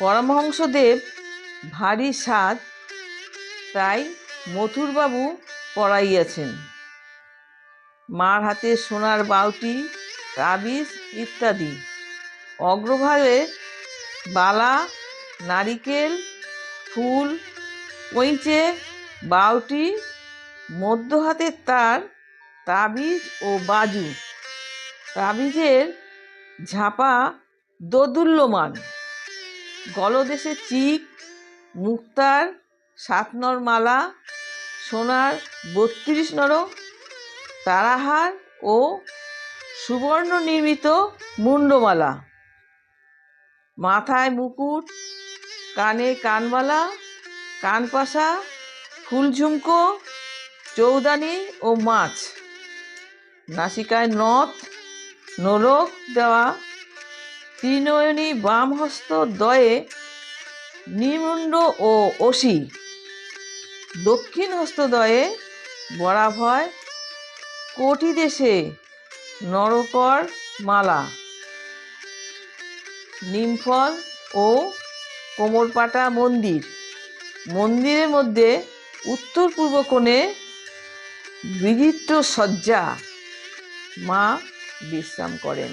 পরমহংসদেব ভারী সাজ তাই মথুরবাবু পড়াইয়াছেন মার হাতে সোনার বাউটি তাবিজ ইত্যাদি। অগ্রভাগে বালা, নারিকেল, ফুল পইচে বাউটি মধ্য হাতের তার তাবিজ ও বাজু। তাবিজের ঝাপা দোদুল্যমান। গলদেশে চিক, মুক্তার সাত নর মালা, সোনার বত্রিশ নর, তারাহার ও সুবর্ণ নির্মিত মুন্ডমালা। মাথায় মুকুট, কানে কানবালা কানপাশা, ফুলঝুমকো, চৌদানি ও মাছ। নাসিকায় নথ নোলক দেওয়া ত্রিনয়নী বাম হস্ত দয়ে নিমুণ্ড ও অসি। দক্ষিণ হস্তদয়ে বরাভয় কোটি দেশে নরকর মালা। নিমফল ও কোমরপাটা মন্দির। মন্দিরের মধ্যে উত্তর পূর্ব কোণে বিচিত্র সজ্জা মা বিশ্রাম করেন।